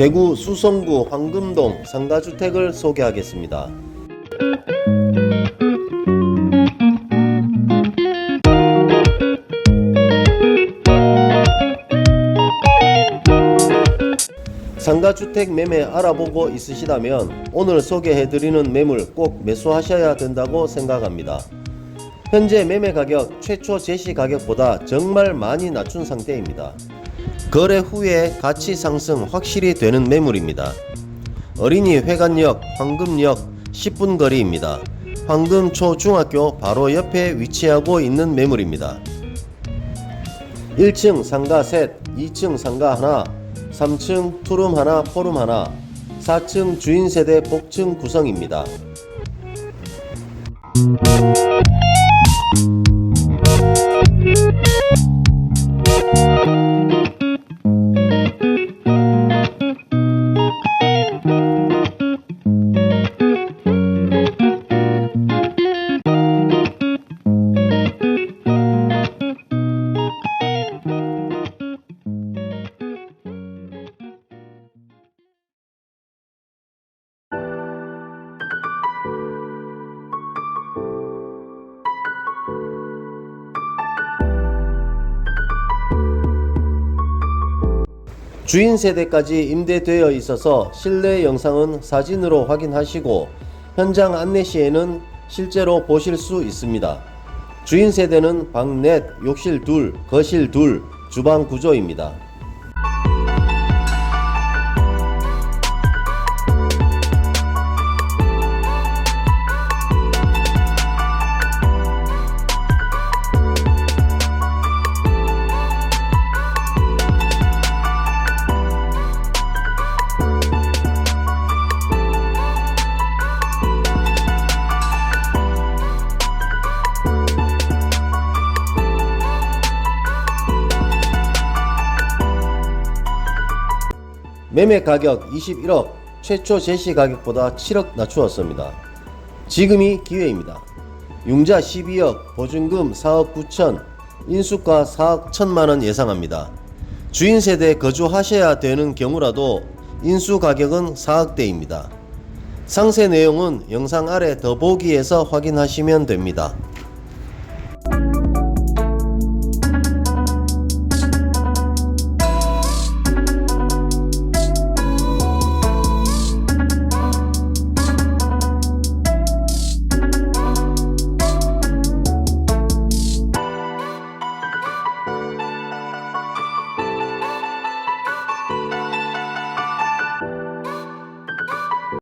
대구 수성구 황금동 상가주택을 소개하겠습니다. 상가주택 매매 알아보고 있으시다면 오늘 소개해드리는 매물 꼭 매수하셔야 된다고 생각합니다. 현재 매매 가격 최초 제시 가격보다 정말 많이 낮춘 상태입니다. 거래 후에 가치 상승 확실히 되는 매물입니다. 어린이 회관역, 황금역 10분 거리입니다. 황금 초중학교 바로 옆에 위치하고 있는 매물입니다. 1층 상가 셋, 2층 상가 하나, 3층 투룸 하나, 포룸 하나, 4층 주인 세대 복층 구성입니다. 주인 세대까지 임대되어 있어서 실내 영상은 사진으로 확인하시고 현장 안내 시에는 실제로 보실 수 있습니다. 주인 세대는 방 넷, 욕실 둘, 거실 둘, 주방 구조입니다. 매매 가격 21억, 최초 제시 가격보다 7억 낮추었습니다. 지금이 기회입니다. 융자 12억, 보증금 4억 9천, 인수가 4억 1천만 원 예상합니다. 주인 세대 거주하셔야 되는 경우라도 인수 가격은 4억대입니다. 상세 내용은 영상 아래 더보기에서 확인하시면 됩니다.